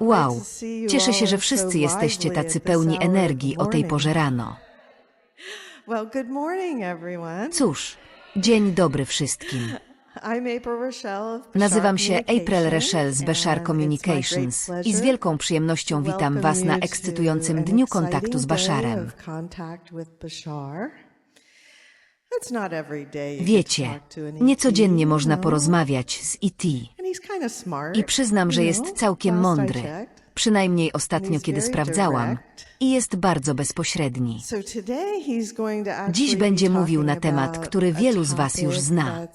Wow, cieszę się, że wszyscy jesteście tacy pełni energii o tej porze rano. Cóż, dzień dobry wszystkim. Nazywam się April Rachel z Bashar Communications i z wielką przyjemnością witam Was na ekscytującym dniu kontaktu z Basharem. Wiecie, niecodziennie można porozmawiać z E.T. i przyznam, że jest całkiem mądry. Przynajmniej ostatnio, kiedy sprawdzałam. I jest bardzo bezpośredni. Dziś będzie mówił na temat, który wielu z Was już zna.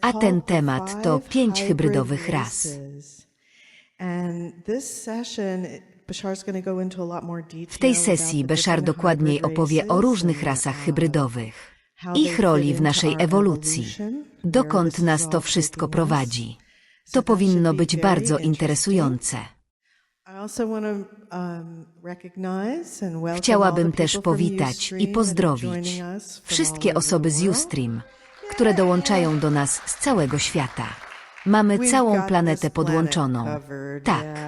A ten temat to pięć hybrydowych ras. W tej sesji Bashar dokładniej opowie o różnych rasach hybrydowych, ich roli w naszej ewolucji, dokąd nas to wszystko prowadzi. To powinno być bardzo interesujące. Chciałabym też powitać i pozdrowić wszystkie osoby z Ustream, które dołączają do nas z całego świata. Mamy całą planetę podłączoną. Tak.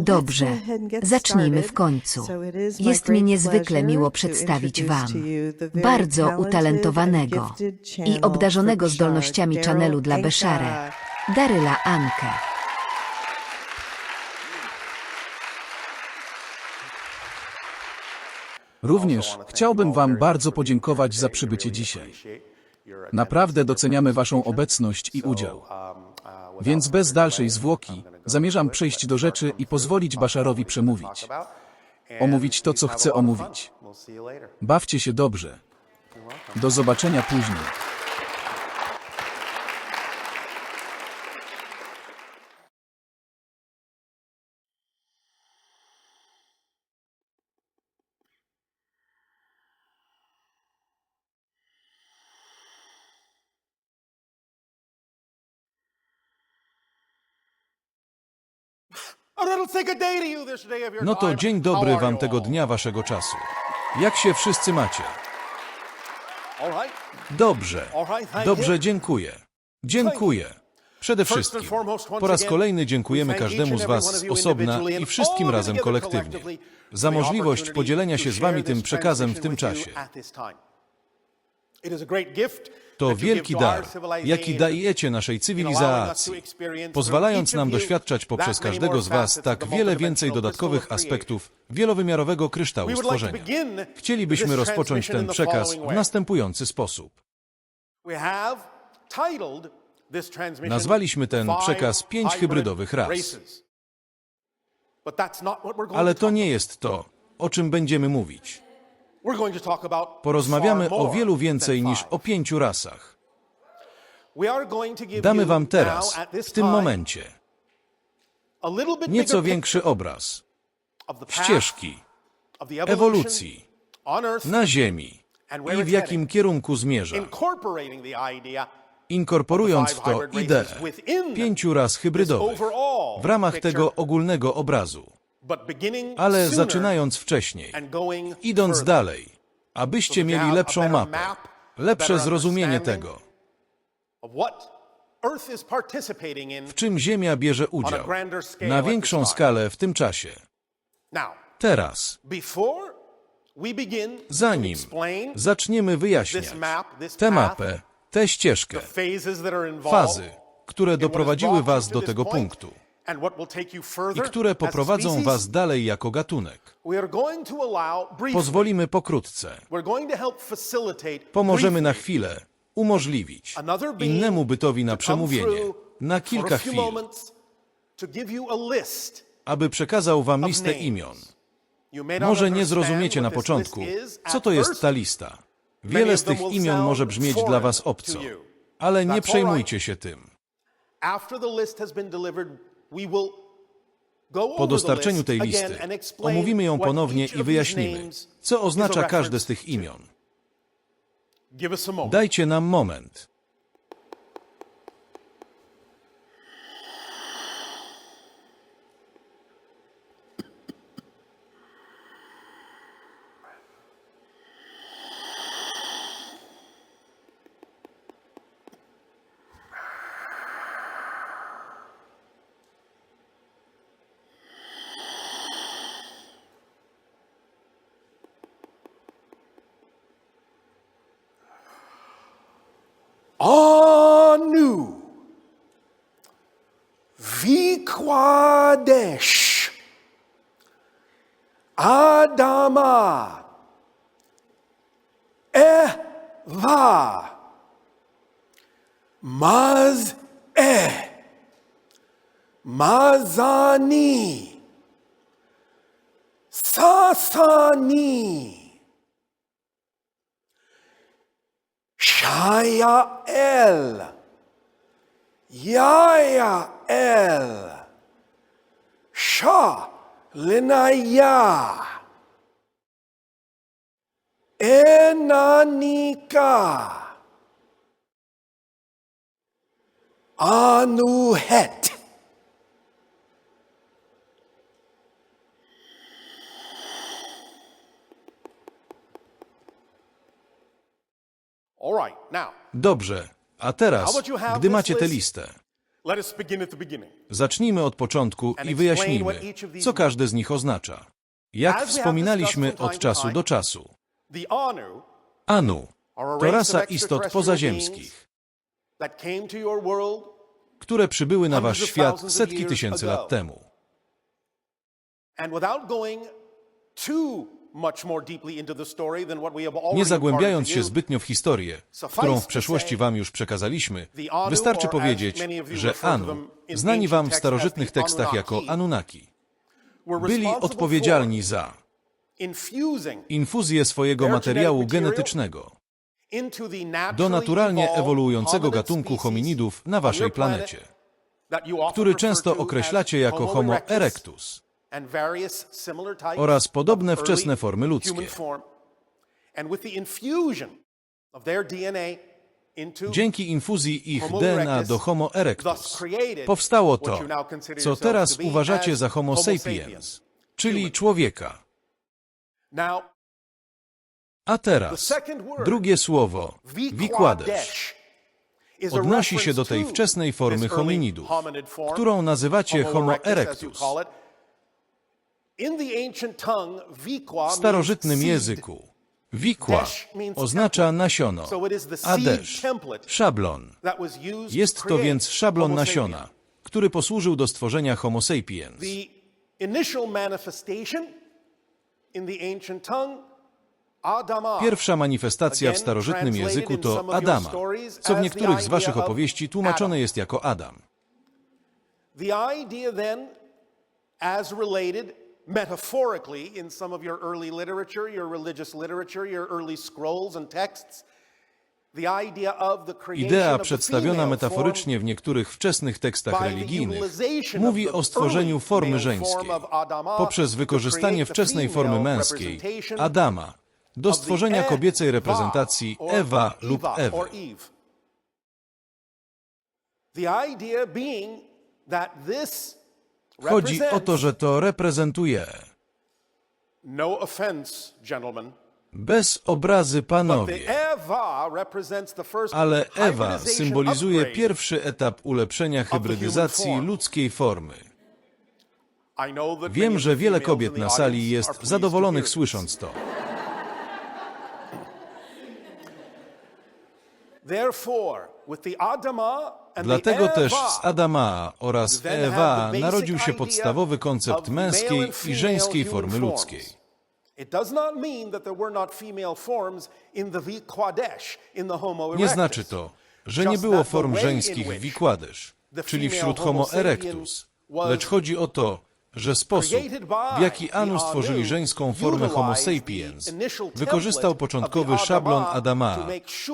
Dobrze, zacznijmy w końcu. Jest mi niezwykle miło przedstawić Wam bardzo utalentowanego i obdarzonego zdolnościami channelu dla Beshara, Daryla Ankę. Również chciałbym Wam bardzo podziękować za przybycie dzisiaj. Naprawdę doceniamy Waszą obecność i udział. Więc bez dalszej zwłoki zamierzam przejść do rzeczy i pozwolić Baszarowi przemówić. Omówić to, co chce omówić. Bawcie się dobrze. Do zobaczenia później. No to dzień dobry Wam tego dnia Waszego czasu. Jak się wszyscy macie? Dobrze. Dobrze, dziękuję. Dziękuję. Przede wszystkim, po raz kolejny dziękujemy każdemu z Was z osobna i wszystkim razem kolektywnie za możliwość podzielenia się z Wami tym przekazem w tym czasie. To wielki dar, jaki dajecie naszej cywilizacji, pozwalając nam doświadczać poprzez każdego z Was tak wiele więcej dodatkowych aspektów wielowymiarowego kryształu stworzenia. Chcielibyśmy rozpocząć ten przekaz w następujący sposób. Nazwaliśmy ten przekaz pięć hybrydowych ras. Ale to nie jest to, o czym będziemy mówić. Porozmawiamy o wielu więcej niż o pięciu rasach. Damy Wam teraz, w tym momencie, nieco większy obraz ścieżki, ewolucji na Ziemi i w jakim kierunku zmierza, inkorporując w to ideę pięciu ras hybrydowych w ramach tego ogólnego obrazu. Ale zaczynając wcześniej, idąc dalej, abyście mieli lepszą mapę, lepsze zrozumienie tego, w czym Ziemia bierze udział na większą skalę w tym czasie. Teraz, zanim zaczniemy wyjaśniać tę mapę, tę ścieżkę, fazy, które doprowadziły Was do tego punktu i które poprowadzą Was dalej jako gatunek. Pozwolimy pokrótce, pomożemy na chwilę umożliwić innemu bytowi na przemówienie na kilka chwil, aby przekazał Wam listę imion. Może nie zrozumiecie na początku, co to jest ta lista. Wiele z tych imion może brzmieć dla Was obco, ale nie przejmujcie się tym. Po dostarczeniu tej listy omówimy ją ponownie i wyjaśnimy, co oznacza każde z tych imion. Dajcie nam moment. Vikwadesh. Adama. Eh, Eva. Maz E. Mazani. Sasani. Shayael. Yael. Shah Linaya. Enanika. Anuhet. All right, now Dobrze, a teraz, gdy macie tę listę, zacznijmy od początku i wyjaśnijmy, co każde z nich oznacza. Jak wspominaliśmy od czasu do czasu, Anu to rasa istot pozaziemskich, które przybyły na wasz świat setki tysięcy lat temu. Nie zagłębiając się zbytnio w historię, którą w przeszłości wam już przekazaliśmy, wystarczy powiedzieć, że Anu, znani wam w starożytnych tekstach jako Anunnaki, byli odpowiedzialni za infuzję swojego materiału genetycznego do naturalnie ewoluującego gatunku hominidów na waszej planecie, który często to określacie jako Homo erectus oraz podobne wczesne formy ludzkie. Dzięki infuzji ich DNA do Homo erectus powstało to, co teraz uważacie za Homo sapiens, czyli człowieka. A teraz drugie słowo, a odnosi się do tej wczesnej formy hominidów, którą nazywacie Homo erectus. call it. In the ancient tongue, wikwa W starożytnym języku wikła oznacza nasiono, a desz szablon. Jest to więc szablon nasiona, który posłużył do stworzenia Homo sapiens. Pierwsza manifestacja w starożytnym języku to Adama, co w niektórych z waszych opowieści tłumaczone jest jako Adam. Metaphorically in some of your early literature, your religious literature, your early scrolls and texts, idea przedstawiona metaforycznie w niektórych wczesnych tekstach religijnych mówi o stworzeniu formy żeńskiej poprzez wykorzystanie wczesnej formy męskiej, Adama, do stworzenia kobiecej reprezentacji Ewa lub Ewy. The idea being that this Chodzi o to, że to reprezentuje, No offense, gentlemen. bez obrazy panowie, ale Ewa symbolizuje pierwszy etap ulepszenia hybrydyzacji ludzkiej formy. Wiem, że wiele kobiet na sali jest zadowolonych słysząc to. Therefore, with the Adama and Dlatego też z Adama oraz Ewa narodził się podstawowy koncept męskiej i żeńskiej formy ludzkiej. Nie znaczy to, że nie było form żeńskich w the czyli wśród Homo erectus, lecz chodzi o to, że sposób, w jaki Anu stworzyli żeńską formę Homo sapiens, wykorzystał początkowy szablon Adama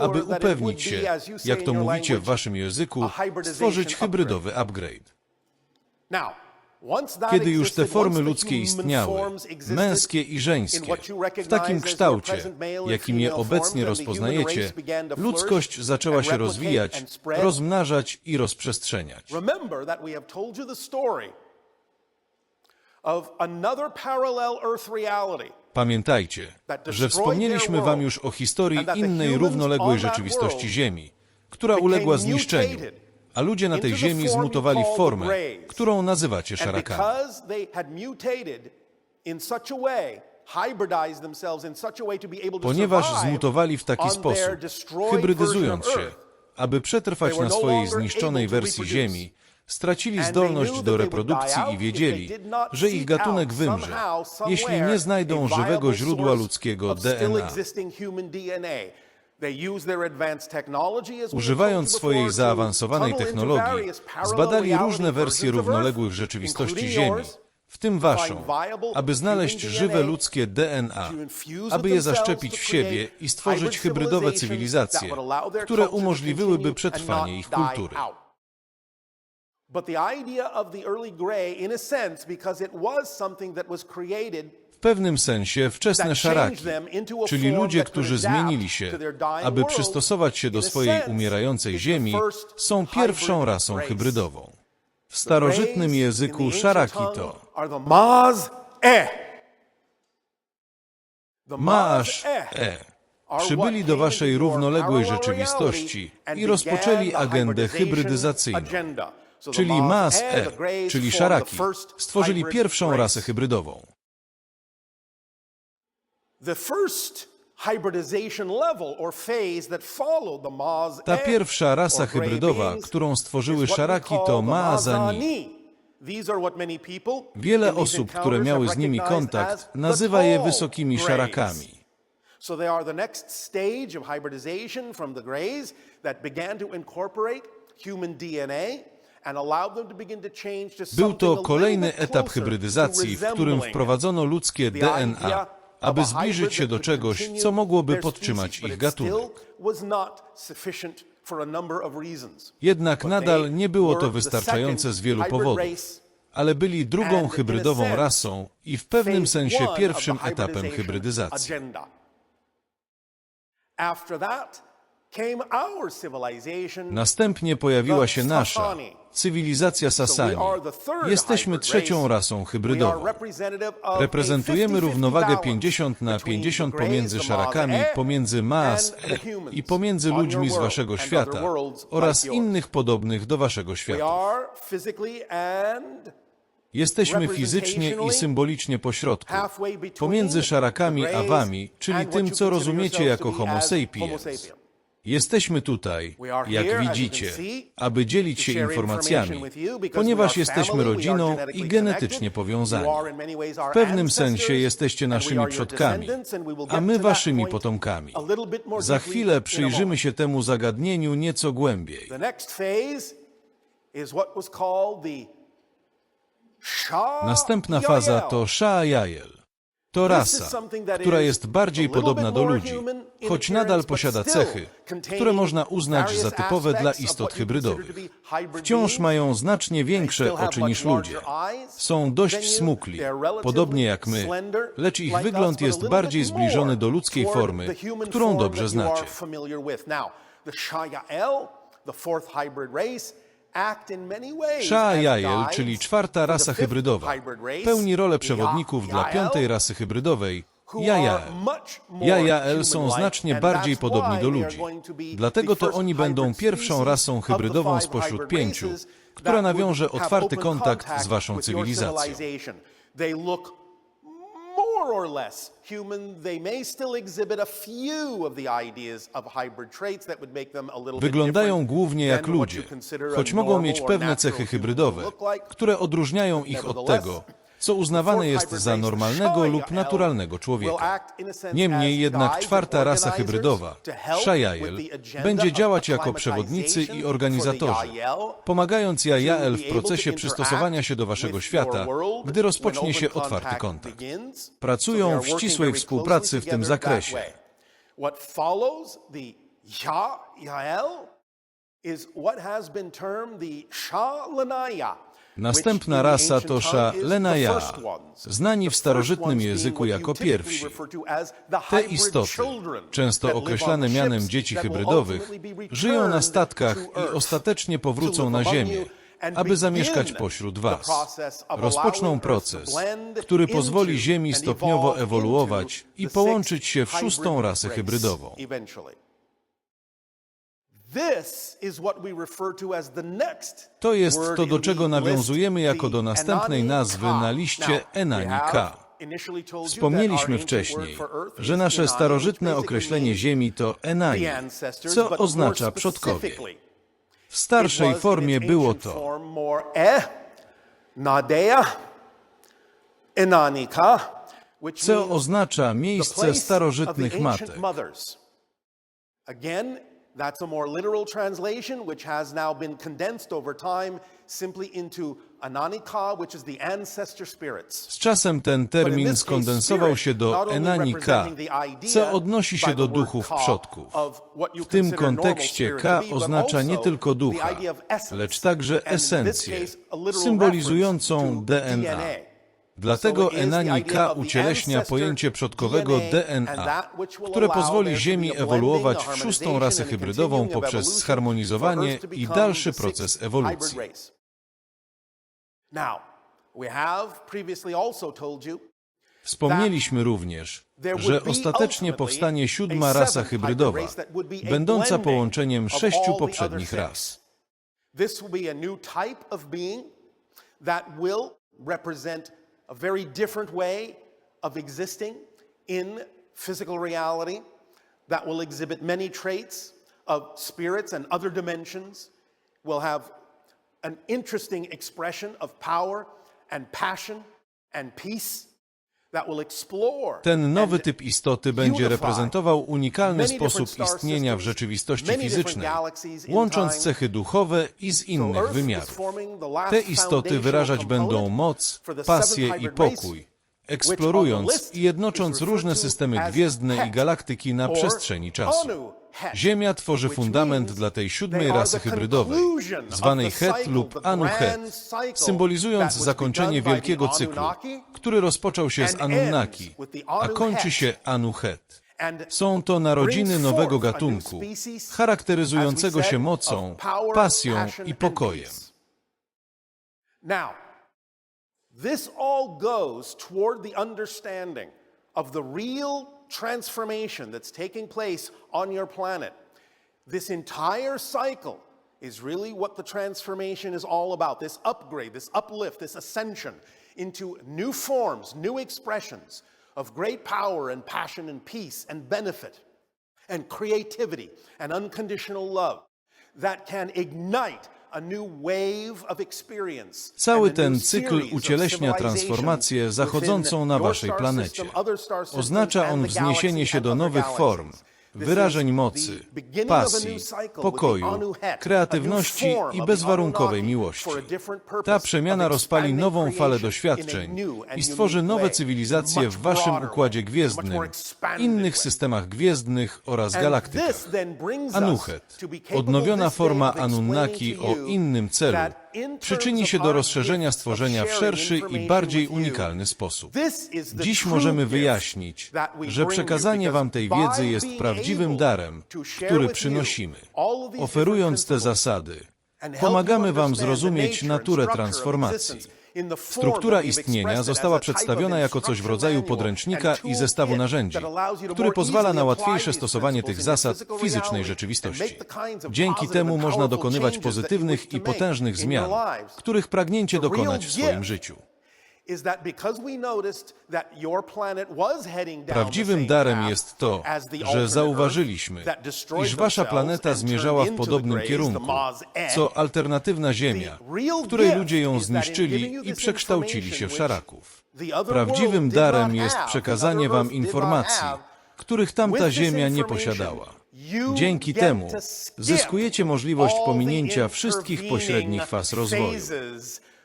aby upewnić się, jak to mówicie w waszym języku, stworzyć hybrydowy upgrade. Kiedy już te formy ludzkie istniały, męskie i żeńskie, w takim kształcie, jakim je obecnie rozpoznajecie, ludzkość zaczęła się rozwijać, rozmnażać i rozprzestrzeniać. Pamiętajcie, że wspomnieliśmy wam już o historii innej równoległej rzeczywistości Ziemi, która uległa zniszczeniu, a ludzie na tej Ziemi zmutowali w formę, którą nazywacie szarakami. Ponieważ zmutowali w taki sposób, hybrydyzując się, aby przetrwać na no swojej zniszczonej wersji. Ziemi, stracili zdolność do reprodukcji i wiedzieli, że ich gatunek wymrze, jeśli nie znajdą żywego źródła ludzkiego DNA. Używając swojej zaawansowanej technologii, zbadali różne wersje równoległych rzeczywistości Ziemi, w tym waszą, aby znaleźć żywe ludzkie DNA, aby je zaszczepić w siebie i stworzyć hybrydowe cywilizacje, które umożliwiłyby przetrwanie ich kultury. But the idea of the early gray, in a sense, because it was something that was created W pewnym sensie wczesne szaraki, czyli ludzie, którzy zmienili się, aby przystosować się do swojej umierającej ziemi, są pierwszą rasą hybrydową. W starożytnym języku szaraki to Maz-e. Maasz-e. Przybyli do waszej równoległej rzeczywistości i rozpoczęli agendę hybrydyzacyjną. Czyli Maas-e, czyli szaraki, stworzyli pierwszą rasę hybrydową. Ta pierwsza rasa hybrydowa, którą stworzyły szaraki, to Maazani. Wiele osób, które miały z nimi kontakt, nazywa je wysokimi szarakami. So they are the next stage of hybridization from the greys that began to incorporate human DNA Był to kolejny etap hybrydyzacji, w którym wprowadzono ludzkie DNA, aby zbliżyć się do czegoś, co mogłoby podtrzymać ich gatunek. Jednak nadal nie było to wystarczające z wielu powodów. Ale byli drugą hybrydową rasą i w pewnym sensie pierwszym etapem hybrydyzacji. Następnie pojawiła się nasza cywilizacja Sasani. Jesteśmy trzecią rasą hybrydową. Reprezentujemy równowagę 50 na 50 pomiędzy szarakami, pomiędzy Maas i pomiędzy ludźmi z waszego świata oraz innych podobnych do waszego świata. Jesteśmy fizycznie i symbolicznie pośrodku, pomiędzy szarakami a wami, czyli tym, co rozumiecie jako Homo sapiens. Jesteśmy tutaj, jak widzicie, aby dzielić się informacjami, ponieważ jesteśmy rodziną i genetycznie powiązani. W pewnym sensie jesteście naszymi przodkami, a my waszymi potomkami. Za chwilę przyjrzymy się temu zagadnieniu nieco głębiej. Shah Następna faza to Sha'ayael. To rasa, która jest bardziej podobna do ludzi, choć nadal posiada cechy, które można uznać za typowe dla istot hybrydowych. Wciąż mają znacznie większe oczy niż ludzie. Są dość smukli, podobnie jak my, lecz ich wygląd jest bardziej zbliżony do ludzkiej formy, którą dobrze znacie. Sha'ayael, czyli czwarta rasa hybrydowa, pełni rolę przewodników dla piątej rasy hybrydowej, Jajael. Jajael są znacznie bardziej podobni do ludzi. Dlatego to oni będą pierwszą rasą hybrydową spośród pięciu, która nawiąże otwarty kontakt z waszą cywilizacją. More or less human, they may still exhibit a few of the ideas of hybrid traits that would make them a little Wyglądają głównie jak ludzie, choć mogą mieć pewne cechy hybrydowe, które odróżniają ich od tego, co uznawane jest za normalnego lub naturalnego człowieka. Niemniej jednak czwarta rasa hybrydowa, Shajael, będzie działać jako przewodnicy i organizatorzy, pomagając Jajael w procesie przystosowania się do waszego świata, gdy rozpocznie się otwarty kontakt. Pracują w ścisłej współpracy w tym zakresie. What follows the Yael is what has been termed the Shalanaya. Następna rasa to Sha-Lenaya, znani w starożytnym języku jako pierwsi. Te istoty, często określane mianem dzieci hybrydowych, żyją na statkach i ostatecznie powrócą na Ziemię, aby zamieszkać pośród Was. Rozpoczną proces, który pozwoli Ziemi stopniowo ewoluować i połączyć się w szóstą rasę hybrydową. To jest to, do czego nawiązujemy jako do następnej nazwy na liście Enani-K. Wspomnieliśmy wcześniej, że nasze starożytne określenie Ziemi to Enani, co oznacza przodkowie. W starszej formie było to e, enanika, co oznacza miejsce starożytnych matek. That's a more literal translation, which has now been condensed over time simply into Ananika, which is the ancestor spirits. Z czasem ten termin skondensował się do Enanika, co odnosi się do duchów przodków. W tym kontekście K oznacza nie tylko ducha, lecz także esencję, symbolizującą DNA. Dlatego Enani K ucieleśnia pojęcie przodkowego DNA, które pozwoli Ziemi ewoluować w szóstą rasę hybrydową poprzez zharmonizowanie i dalszy proces ewolucji. Wspomnieliśmy również, że ostatecznie powstanie siódma rasa hybrydowa, będąca połączeniem sześciu poprzednich ras. This will be a new type of being that will represent a very different way of existing in physical reality, that will exhibit many traits of spirits and other dimensions, will have an interesting expression of power and passion and peace, Ten nowy typ istoty będzie reprezentował unikalny sposób istnienia w rzeczywistości fizycznej, łącząc cechy duchowe i z innych wymiarów. Te istoty wyrażać będą moc, pasję i pokój, eksplorując i jednocząc różne systemy gwiezdne i galaktyki na przestrzeni czasu. Ziemia tworzy fundament dla tej siódmej rasy hybrydowej, zwanej Het lub Anu-Het, symbolizując zakończenie wielkiego cyklu, który rozpoczął się z Anunnaki, a kończy się Anu-Het. Są to narodziny nowego gatunku, charakteryzującego się mocą, pasją i pokojem. This all goes toward the understanding of the real transformation that's taking place on your planet. This entire cycle is really what the transformation is all about this upgrade, this uplift, this ascension into new forms, new expressions of great power and passion and peace and benefit and creativity and unconditional love that can ignite Cały ten cykl ucieleśnia transformację zachodzącą na waszej planecie. Oznacza on wzniesienie się do nowych form, wyrażeń mocy, pasji, pokoju, kreatywności i bezwarunkowej miłości. Ta przemiana rozpali nową falę doświadczeń i stworzy nowe cywilizacje w waszym układzie gwiezdnym, innych systemach gwiezdnych oraz galaktykach. Anuhet, odnowiona forma Anunnaki o innym celu, przyczyni się do rozszerzenia stworzenia w szerszy i bardziej unikalny sposób. Dziś możemy wyjaśnić, że przekazanie wam tej wiedzy jest prawdziwym darem, który przynosimy. Oferując te zasady, pomagamy wam zrozumieć naturę transformacji. Struktura istnienia została przedstawiona jako coś w rodzaju podręcznika i zestawu narzędzi, który pozwala na łatwiejsze stosowanie tych zasad w fizycznej rzeczywistości. Dzięki temu można dokonywać pozytywnych i potężnych zmian, których pragnięcie dokonać w swoim życiu. Prawdziwym darem jest to, że zauważyliśmy, iż wasza planeta zmierzała w podobnym kierunku, co alternatywna Ziemia, w której ludzie ją zniszczyli i przekształcili się w szaraków. Prawdziwym darem jest przekazanie wam informacji, których tamta Ziemia nie posiadała. Dzięki temu zyskujecie możliwość pominięcia wszystkich pośrednich faz rozwoju.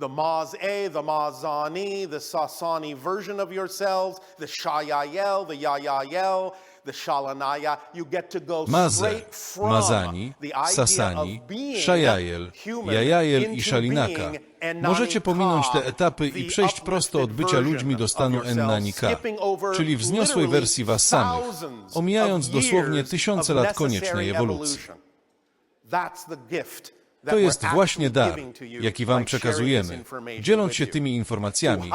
The Maz-E, the Mazani, the Sasani version of yourselves, the Shayael, the Yayael, the Shalanaya. You get to go Maze, straight from Mazani, the idea Sasani, of being Szajael, human Jajael i being Możecie pominąć te etapy i przejść prosto od bycia ludźmi do stanu Ennanika, czyli wzniosłej wersji was samych, omijając dosłownie tysiące lat koniecznej ewolucji. That's the gift To jest właśnie dar, jaki wam przekazujemy, dzieląc się tymi informacjami,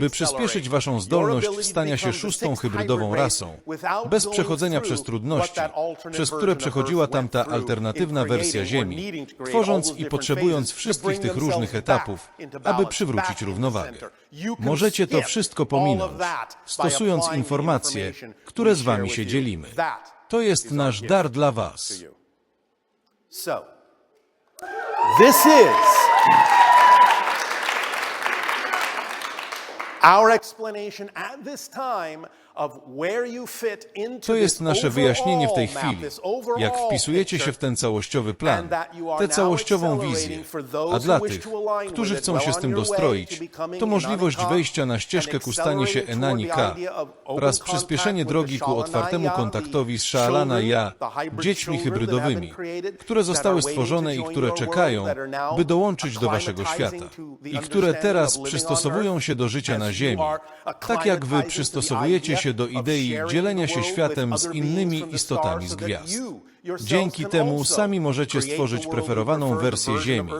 by przyspieszyć waszą zdolność stania się szóstą hybrydową rasą, bez przechodzenia przez trudności, przez które przechodziła tamta alternatywna wersja Ziemi, tworząc i potrzebując wszystkich tych różnych etapów, aby przywrócić równowagę. Możecie to wszystko pominąć, stosując informacje, które z wami się dzielimy. To jest nasz dar dla was. This is our explanation at this time To jest nasze wyjaśnienie w tej chwili. Jak wpisujecie się w ten całościowy plan, tę całościową wizję, a dla tych, którzy chcą się z tym dostroić, to możliwość wejścia na ścieżkę ku staniu się of open oraz przyspieszenie drogi ku otwartemu kontaktowi z children, Ja, dziećmi hybrydowymi, które zostały stworzone i które czekają, by dołączyć do waszego świata i które teraz przystosowują się do życia na ziemi, tak jak wy przystosowujecie idea się do idei dzielenia się światem z innymi istotami z gwiazd. Dzięki temu sami możecie stworzyć preferowaną wersję Ziemi,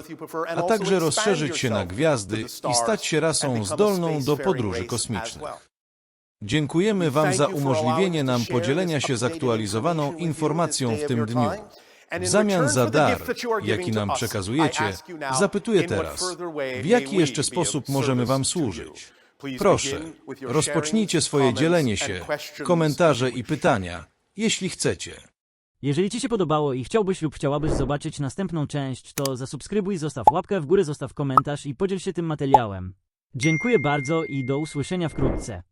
a także rozszerzyć się na gwiazdy i stać się rasą zdolną do podróży kosmicznych. Dziękujemy Wam za umożliwienie nam podzielenia się z updated aktualizowaną information with you informacją w tym dniu. W zamian za dar, jaki nam przekazujecie, zapytuję teraz, w jaki jeszcze sposób możemy Wam służyć? Proszę, rozpocznijcie swoje dzielenie się, komentarze i pytania, jeśli chcecie. Jeżeli Ci się podobało i chciałbyś lub chciałabyś zobaczyć następną część, to zasubskrybuj, zostaw łapkę w górę, zostaw komentarz i podziel się tym materiałem. Dziękuję bardzo i do usłyszenia wkrótce.